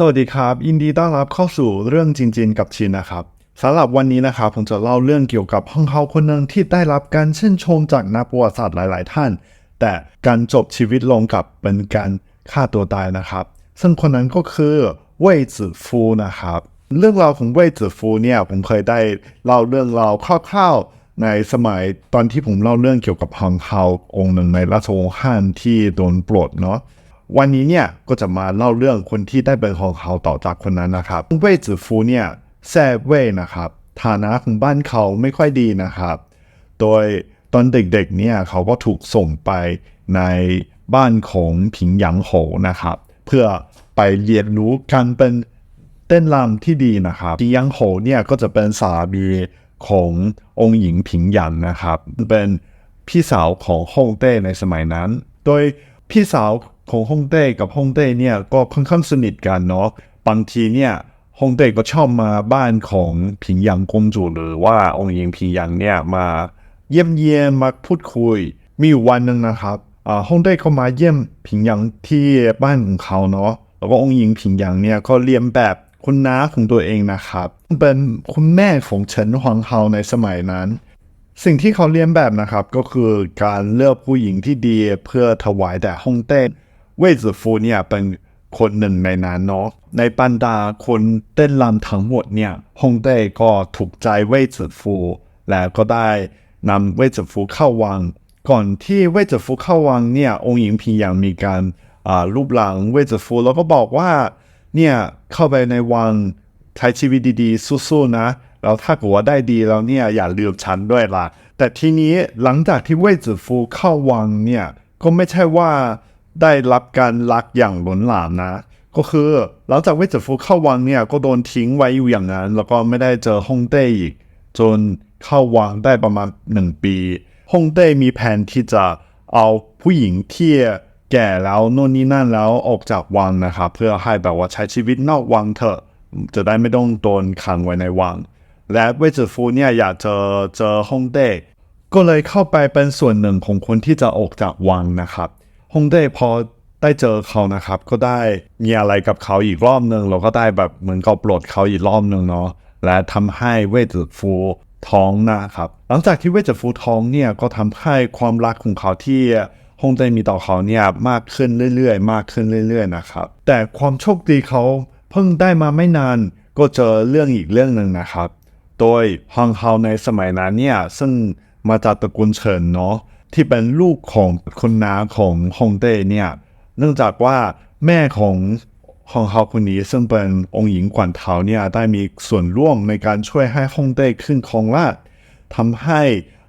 สวัสดีครับ ยินดีต้อนรับเข้าสู่เรื่องจริง ๆ กับชินนะครับสำหรับวันนี้นะครับผมจะเล่าเรื่องเกี่ยวกับห้องเขาคนหนึ่งที่ได้รับการชื่นชมจากนักประวัติศาสตร์หลาย ๆ ท่าน แต่การจบชีวิตลงกับเป็นการฆ่าตัวตายนะครับ ซึ่งคนนั้นก็คือเว่ยจื่อฟูนะครับ เรื่องราวของเว่ยจื่อฟูเนี่ยผมเคยได้เล่าเรื่องราวคร่าว ๆ ในสมัยตอนที่ผมเล่าเรื่องเกี่ยวกับฮังเฮาองค์หนึ่งในราชวงศ์ฮั่นที่โดนปลดเนาะ วันนี้เนี่ยก็จะมาเล่าเรื่องคนที่ได้เป็นของเขาต่อจากคนนั้นนะครับเว่ยจือฟูเนี่ยแซ่เว่ยนะครับฐานะของบ้านเขาไม่ค่อยดีนะครับ โดยตอนเด็กๆเนี่ยเขาก็ถูกส่งไปในบ้านของผิงหยางโหนะครับ เพื่อไปเรียนรู้การเป็นเต้นรำที่ดีนะครับผิงหยางโหเนี่ยก็จะเป็นสามีขององค์หญิงผิงหยันนะครับ เป็นพี่สาวของฮ่องเต้ในสมัยนั้น โดยพี่สาว ของฮ่องเต้กับฮ่องเต้เนี่ยก็ค่อนข้างสนิทกันเนาะบางทีเนี่ยฮ่องเต้ก็ชอบมาบ้านของผิงหยางกงจูหรือว่าองค์หญิงผิงหยางเนี่ยมาเยี่ยมเยียนมาพูดคุย มีอยู่วันหนึ่งนะครับอ่าฮ่องเต้เขามาเยี่ยมผิงหยางที่บ้านของเขาเนาะแล้วก็องค์หญิงผิงหยางเนี่ยก็เรียนแบบคุณน้าของตัวเองนะครับ เป็นคุณแม่ของเฉินหวังเฮาในสมัยนั้น สิ่งที่เขาเรียนแบบนะครับก็คือการเลือกผู้หญิงที่ดีเพื่อถวายแด่ฮ่องเต้ เว่ยจือฟูเนี่ยเป็นคนหนึ่งในนั้นเนาะในบรรดาคนเต้นรำทั้งหมดเนี่ยฮงเต้ก็ถูกใจเว่ยจือฟู แล้วก็ได้นำเว่ยจือฟูเข้าวัง ก่อนที่เว่ยจือฟูเข้าวังเนี่ยองค์หญิงพิงหยางมีการอ่ารูปหลังเว่ยจือฟูแล้วก็บอกว่าเนี่ยเข้าไปในวังใช้ชีวิตดีๆ สู้ๆนะแล้วถ้าเกิดว่าได้ดีแล้วเนี่ยอย่าลืมฉันด้วยล่ะ แต่ทีนี้หลังจากที่เว่ยจือฟูเข้าวังเนี่ยก็ไม่ใช่ว่า ได้รับการรักอย่างล้นหลามนะ ก็คือหลังจากเวจฟูเข้าวังเนี่ยก็โดนทิ้งไว้อยู่อย่างนั้น แล้วก็ไม่ได้เจอฮ่องเต้อีก จนเข้าวังได้ประมาณหนึ่งปีฮ่องเต้มีแผนที่จะเอาผู้หญิงที่แก่แล้วโน่นนี่นั่นแล้วออกจากวังนะครับเพื่อให้แบบว่าใช้ชีวิตนอกวังเถอะจะได้ไม่ต้องโดนขังไว้ในวัง และเวจฟูเนี่ยอยากเจอเจอฮ่องเต้ก็เลยเข้าไปเป็นส่วนหนึ่งของคนที่จะออกจากวังนะครับ ฮงเต้พอได้เจอเขานะครับ ก็ได้มีอะไรกับเขาอีกรอบหนึ่งแล้วก็ได้แบบเหมือนกับปลดเขาอีกรอบหนึ่งเนาะและทำให้เว่ยจือฟูท้องนะครับ หลังจากที่เว่ยจือฟูท้องเนี่ยก็ทำให้ความรักของเขาที่ฮงเต้มีต่อเขาเนี่ยมากขึ้นเรื่อยๆ มากขึ้นเรื่อย ๆ นะครับ แต่ความโชคดีเขาเพิ่งได้มาไม่นานก็เจอเรื่องอีกเรื่องหนึ่งนะครับ โดยฮังเฮาในสมัยนั้นเนี่ยซึ่งมาจากตระกูลเฉินเนาะ ที่เป็นลูกของคนน้าของฮองเต้เนี่ยเนื่องจากว่าแม่ของฮองเฮาคนนี้ซึ่งเป็นองค์หญิงกวนเทาเนี่ยได้มีส่วนร่วมในการช่วยให้ฮองเต้ขึ้นครองราชทำให้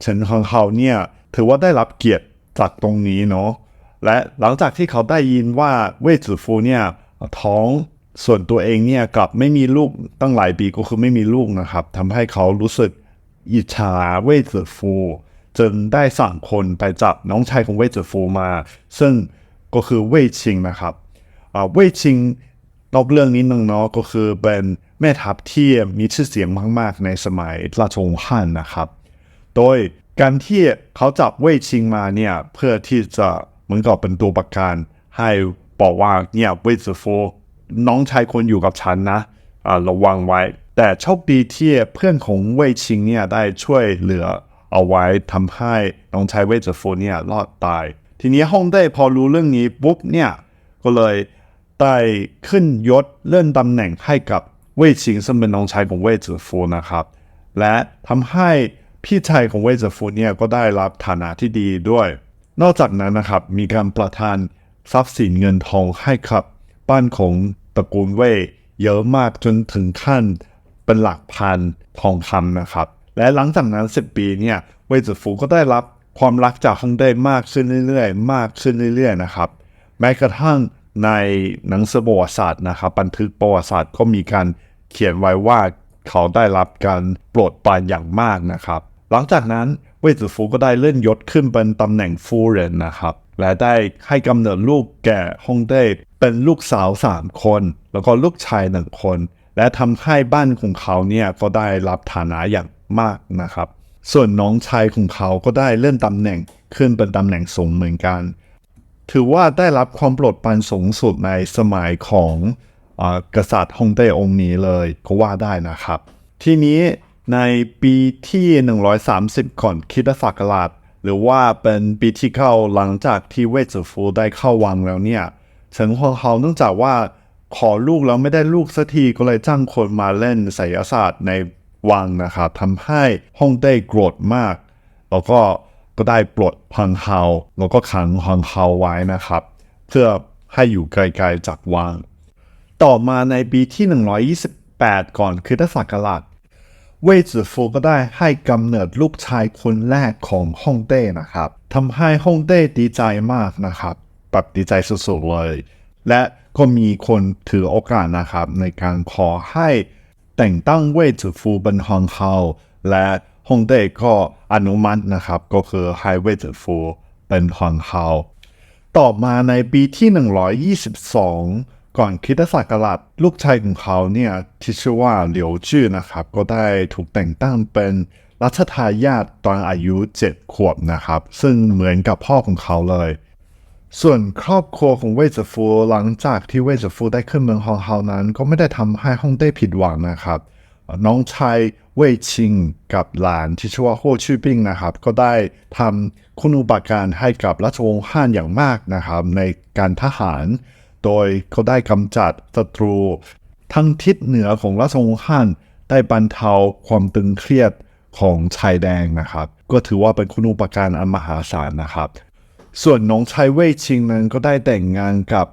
เฉินฮังเฮาเนี่ยถือว่าได้รับเกียรติจากตรงนี้เนาะและหลังจากที่เขาได้ยินว่าเว่ยจือฟูเนี่ยท้องส่วนตัวเองเนี่ยกลับไม่มีลูกตั้งหลายปีก็คือไม่มีลูกนะครับทำให้เขารู้สึกอิจฉาเว่ยจือฟู จนได้สั่งคนไปจับน้องชายของเว่ยจือฟูมา ซึ่งก็คือเว่ยชิงนะครับเว่ยชิงนอกเรื่องนี้นึงเนาะก็คือเป็นแม่ทัพที่มีชื่อเสียงมากๆ ในสมัยราชวงศ์ฮั่นนะครับ โดยการที่เขาจับเว่ยชิงมาเนี่ยเพื่อที่จะเหมือนกับเป็นตัวประกันให้บอกว่าเนี่ยเว่ยจือฟูน้องชายคนอยู่กับฉันนะระวังไว้ แต่โชคดีที่เพื่อนของเว่ยชิงเนี่ยได้ช่วยเหลือ เอาไว้ทำให้น้องชายเวจือฟูเนี่ยรอดตาย ทีนี้ฮ่องเต้พอรู้เรื่องนี้ปุ๊บเนี่ยก็เลยได้ขึ้นยศเลื่อนตำแหน่งให้กับเว่ยชิงซึ่งเป็นน้องชายของเว่ยจือฟูนะครับ และทำให้พี่ชายของเว่ยจือฟูเนี่ยก็ได้รับฐานะที่ดีด้วย นอกจากนั้นนะครับมีการประทานทรัพย์สินเงินทองให้กับบ้านของตระกูลเว่ยเยอะมากจนถึงขั้นเป็นหลักพันทองคำนะครับ และหลังจากนั้น 10 ปีเนี่ย เวยจือฟูก็ได้รับความรักจากฮ่องเต้มากขึ้นเรื่อยๆ มากขึ้นเรื่อยๆนะครับ แม้กระทั่งในหนังสือประวัติศาสตร์นะครับ บันทึกประวัติศาสตร์ก็มีการเขียนไว้ว่าเขาได้รับการโปรดปรานอย่างมากนะครับ หลังจากนั้นเวยจือฟูก็ได้เลื่อนยศขึ้นเป็นตำแหน่งฟูเรนนะครับ และได้ให้กำเนิดลูกแก่ฮองเต้เป็นลูกสาวสามคน แล้วก็ลูกชายหนึ่งคน และทำให้บ้านของเขาเนี่ยก็ได้รับฐานะอย่างมากนะครับ ส่วนน้องชายของเขาก็ได้เลื่อนตำแหน่งขึ้นเป็นตำแหน่งสูงเหมือนกัน ถือว่าได้รับความโปรดปรานสูงสุดในสมัยของอกษัตริย์ฮงเต้องค์นี้เลยก็ว่าได้นะครับ ทีนี้ในปีที่ 130 ก่อนคริสตศักราชหรือว่าเป็นปีที่เข้าหลังจากที่เว่ยจือฟูได้เข้าวังแล้วเนี่ยเฉิงฮวงเฮาเนื่องจากว่าขอลูกแล้วไม่ได้ลูกสักทีก็เลยจ้างคนมาเล่นไสยศาสตร์ใน วังนะครับทำให้ฮ่องเต้โกรธมาก แล้วก็ก็ได้ปลดพังเฮาแล้วก็ขังฮังเฮาไว้นะครับ เพื่อให้อยู่ไกลๆจากวัง ต่อมาในปีที่ 128 ก่อนคริสตศักราชเว่ยจือฟูก็ได้ให้กำเนิดลูกชายคนแรกของฮ่องเต้นะครับทำให้ฮ่องเต้ดีใจมากนะครับแบบดีใจสุดๆเลย และก็มีคนถือโอกาสนะครับในการขอให้ แต่งตั้งเวจือฟูเป็นฮองเฮาและฮงเต้ก็อนุมัตินะครับ ก็คือให้เวจือฟูเป็นฮองเฮาต่อมาในปีที่ 122 ก่อนคริสตศักราชลูกชายของเขาเนี่ยที่ชื่อว่าเหลียวจื้อนะครับ ก็ได้ถูกแต่งตั้งเป็นรัชทายาทตอนอายุ 7 ขวบนะครับ ซึ่งเหมือนกับพ่อของเขาเลย ส่วนครอบครัวของเวจฟูหลังจากที่เวจฟูได้ขึ้นเมืองฮองเฮานั้น ก็ไม่ได้ทำให้ฮ่องเต้ผิดหวังนะครับ น้องชายเว่ยชิงกับหลานที่ชื่อว่าโฮชื่อปิ้งนะครับ ก็ได้ทำคุณูปการให้กับราชวงศ์ฮั่นอย่างมากนะครับ ในการทหาร โดยเขาได้กำจัดศัตรู ทั้งทิศเหนือของราชวงศ์ฮั่นได้บรรเทาความตึงเครียดของชายแดงนะครับ ก็ถือว่าเป็นคุณูปการอันมหาศาลนะครับ ส่วนน้องชายเว่ยชิงนั้นก็ได้แต่งงานกับ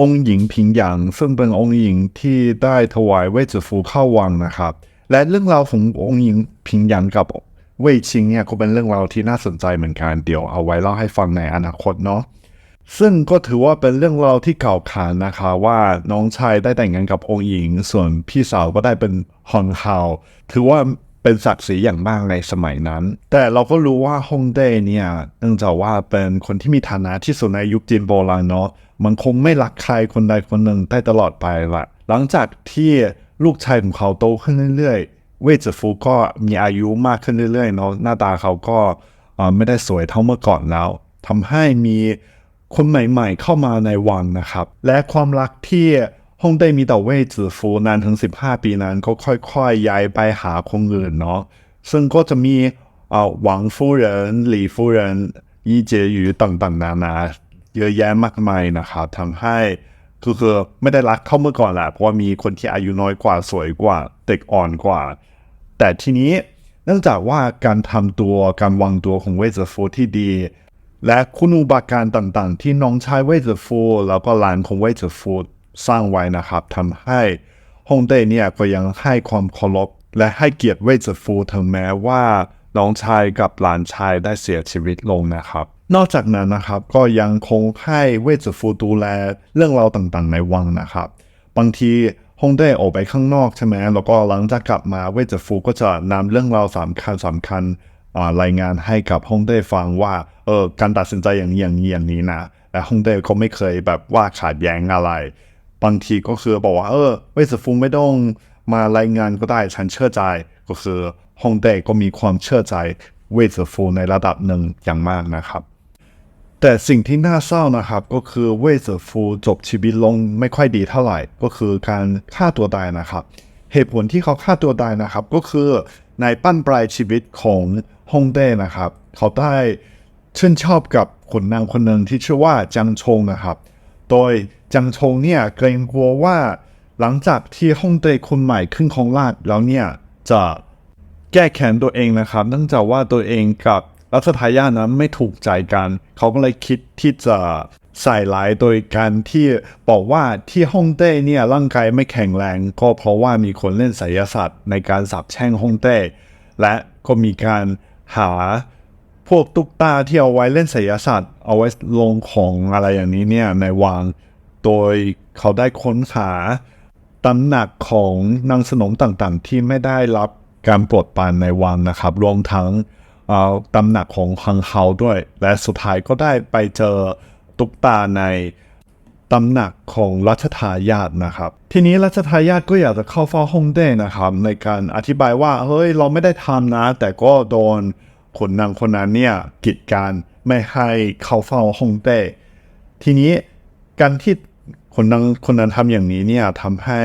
องค์หญิงผิงหยางซึ่งเป็นองค์หญิงที่ได้ถวายเว่ยจือฟูเข้าวังนะครับ และเรื่องราวขององค์หญิงผิงหยางกับเว่ยชิงเนี่ยก็เป็นเรื่องราวที่น่าสนใจเหมือนกันเดี๋ยวเอาไว้เล่าให้ฟังในอนาคตเนาะซึ่งก็ถือว่าเป็นเรื่องราวที่เก่าขานนะคะว่าน้องชายได้แต่งงานกับองค์หญิง ส่วนพี่สาวก็ได้เป็นฮอนฮาว ถือว่า เป็นศักดิ์ศรีอย่างมากในสมัยนั้น แต่เราก็รู้ว่าฮ่องเต้เนี่ยเนื่องจากว่าเป็นคนที่มีฐานะที่สุดในยุคจีนโบราณเนาะมันคงไม่รักใครคนใดคนหนึ่งได้ตลอดไปละหลังจากที่ลูกชายของเขาโตขึ้นเรื่อยๆ เว่ยจือฟูก็มีอายุมากขึ้นเรื่อยๆเนาะหน้าตาเขาก็ไม่ได้สวยเท่าเมื่อก่อนแล้วทำให้มีคนใหม่ๆเข้ามาในวังนะครับ และความรักที่ ฮงเต้มีต่อเว่ยจือฟูนานถึง 15 ปีนั้นก็ค่อยๆ ย้ายไปหาคนอื่นเนาะซึ่งก็จะมีเอ่อหวังฟูเหรินหลี่ฟูเหรินยี่เจยหยูต่างๆ นานาเยอะแยะมากมายนะครับทำให้คือคือไม่ได้รักเท่าเมื่อก่อนแหละเพราะว่ามีคนที่อายุน้อยกว่าสวยกว่าเด็กอ่อนกว่า แต่ทีนี้เนื่องจากว่าการทำตัวการวางตัวของเวจฟูที่ดี และคุณอุบาการต่างๆ ที่น้องชายเวจฟูแล้วก็หลานของเวจฟู สร้างไว้นะครับทำให้ฮ่องเต้เนี่ยก็ยังให้ความเคารพและให้เกียรติเวจฟูถึงแม้ว่าน้องชายกับหลานชายได้เสียชีวิตลงนะครับ นอกจากนั้นนะครับก็ยังคงให้เวจฟูดูแลเรื่องราวต่างๆ ในวังนะครับ บางทีฮ่องเต้ออกไปข้างนอกใช่ไหมแล้วก็หลังจากกลับมาเวจฟูก็จะนำเรื่องราวสำคัญสำคัญรายงานให้กับฮ่องเต้ฟังว่าเออการตัดสินใจอย่างนี้อย่างนี้อย่างนี้นะแต่ฮ่องเต้เขาไม่เคยแบบว่าขาดแย้งอะไร บางทีก็คือบอกว่าเออเวจฟูไม่ต้องมารายงานก็ได้ฉันเชื่อใจ ก็คือฮองเต้ก็มีความเชื่อใจเวจฟูในระดับหนึ่งอย่างมากนะครับ แต่สิ่งที่น่าเศร้านะครับก็คือเว่ยเจ๋อฟูจบชีวิตลงไม่ค่อยดีเท่าไหร่ ก็คือการฆ่าตัวตายนะครับ เหตุผลที่เขาฆ่าตัวตายนะครับก็คือในปั้นปลายชีวิตของฮองเต้นะครับ เขาได้ชื่นชอบกับคนนางคนหนึ่งที่ชื่อว่าจังชงนะครับ โดยจังชงเนี่ยเกรงกลัวว่า หลังจากที่ฮ่องเต้คนใหม่ขึ้นของราชแล้วเนี่ยจะแก้แค้นตัวเองนะครับเนื่องจากว่าตัวเองกับรัชทายาทนั้นไม่ถูกใจกัน เขาก็เลยคิดที่จะใส่ร้ายโดยการที่บอกว่าที่ฮ่องเต้เนี่ยร่างกายไม่แข็งแรง ก็เพราะว่ามีคนเล่นไสยศาสตร์ในการสาบแช่งฮ่องเต้ และก็มีการหา พวกตุ๊กตาที่เอาไว้เล่นไสยศาสตร์ เอาไว้ลงของอะไรอย่างนี้เนี่ยในวังโดยเขาได้ค้นหาตำหนักของนางสนมต่างๆ ที่ไม่ได้รับการปรดปานในวังนะครับ รวมทั้งตำหนักของฮังเฮาด้วย และสุดท้ายก็ได้ไปเจอตุ๊กตาในตำหนักของรัชทายาทนะครับ ทีนี้รัชทายาทก็อยากจะเข้าเฝ้าฮ่องเต้นะครับ ในการอธิบายว่าเฮ้ยเราไม่ได้ทำนะ แต่ก็โดน คนนางคนนั้นเนี่ยกีดกันไม่ให้เขาเฝ้าฮ่องเต้ ทีนี้การที่คนนั้นคนนั้นทำอย่างนี้เนี่ยทำให้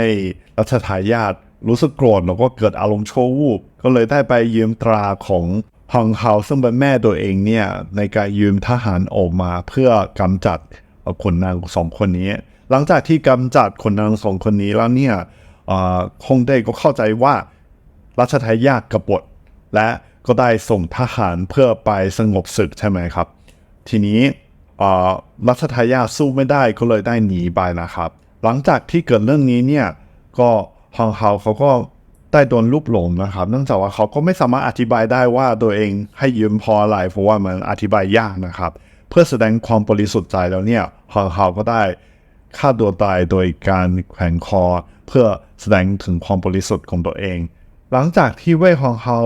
รัชทายาทรู้สึกโกรธแล้วก็เกิดอารมณ์โชว์วูบก็เลยได้ไปยืมตราของฮองเฮาซึ่งเป็นแม่ตัวเองเนี่ยในการยืมทหารออกมาเพื่อกำจัดคนนางสองคนนี้ หลังจากที่กำจัดคนนางสองคนนี้แล้วเนี่ยเอ่อคงได้ก็เข้าใจว่ารัชทายาทกบฏและ ก็ได้ส่งทหารเพื่อไปสงบศึกใช่ไหมครับ ทีนี้รัชทายาสู้ไม่ได้ก็เลยได้หนีไปนะครับ หลังจากที่เกิดเรื่องนี้เนี่ยก็ฮองเฮาเขาก็ได้โดนลูกหลงนะครับ เนื่องจากว่าเขาก็ไม่สามารถอธิบายได้ว่าตัวเองให้ยืมพออะไรเพราะว่ามันอธิบายยากนะครับ เพื่อแสดงความบริสุทธิ์ใจแล้วเนี่ยฮองเฮาก็ได้ฆ่าตัวตายโดยการแขวนคอ เพื่อแสดงถึงความบริสุทธิ์ของตัวเอง หลังจากที่เว่ยฮองเฮา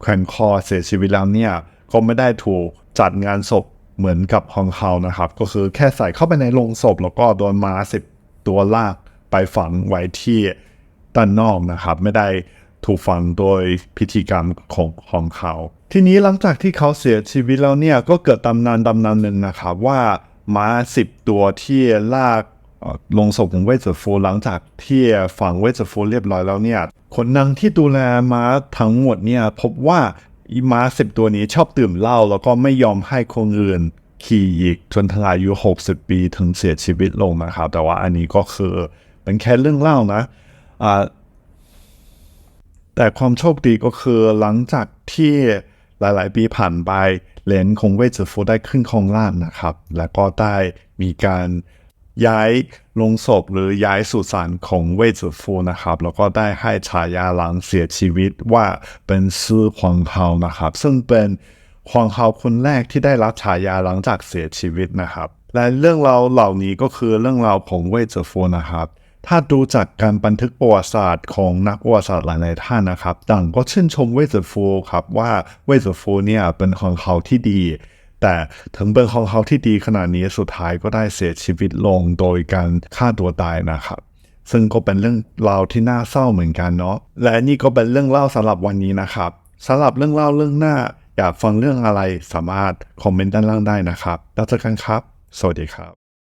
แขวนคอเสียชีวิตแล้วเนี่ยก็ไม่ได้ถูกจัดงานศพเหมือนกับฮองเฮานะครับ ก็คือแค่ใส่เข้าไปในโลงศพแล้วก็โดนม้าสิบตัวลากไปฝังไว้ที่ด้านนอกนะครับ ไม่ได้ถูกฝังโดยพิธีกรรมของของเขา ทีนี้หลังจากที่เขาเสียชีวิตแล้วเนี่ยก็เกิดตำนานตำนานหนึ่งนะครับว่าม้าสิบตัวที่ลาก ลงศพของเวจฟูหลังจากที่ฝังเวจฟูเรียบร้อยแล้วเนี่ยคนนางที่ดูแลม้าทั้งหมดเนี่ยพบว่าอีม้าสิบตัวนี้ชอบดื่มเหล้าแล้วก็ไม่ยอมให้คนอื่นขี่อีกจนถึงอายุ 60 ปีถึงเสียชีวิตลงนะครับ แต่ว่าอันนี้ก็คือเป็นแค่เรื่องเล่านะแต่ความโชคดีก็คือหลังจากที่หลายๆ ปีผ่านไปเหรียญของเวจฟูได้ขึ้นครองราชย์นะครับ แล้วก็ได้มีการ ย้ายลงศพหรือย้ายสุสานของเวจฟูนะครับ แล้วก็ได้ให้ฉายาหลังเสียชีวิตว่าเป็นซื่อฮวางเฮานะครับ ซึ่งเป็นฮวางเฮาคนแรกที่ได้รับฉายาหลังจากเสียชีวิตนะครับ และเรื่องราวเหล่านี้ก็คือเรื่องราวของเวจฟูนะครับ ถ้าดูจากการบันทึกประวัติศาสตร์ของนักประวัติศาสตร์หลายๆท่านนะครับต่างก็ชื่นชมเวสฟูครับว่าเวสฟูเนี่ยเป็นของเขาที่ดี แต่ถึงเป็นของเขาที่ดีขนาดนี้สุดท้ายก็ได้เสียชีวิตลงโดยการฆ่าตัวตายนะครับ ซึ่งก็เป็นเรื่องราวที่น่าเศร้าเหมือนกันเนาะและนี่ก็เป็นเรื่องเล่าสำหรับวันนี้นะครับสำหรับเรื่องเล่าเรื่องหน้า อยากฟังเรื่องอะไรสามารถคอมเมนต์ด้านล่างได้นะครับแล้วเจอกันครับ สวัสดีครับ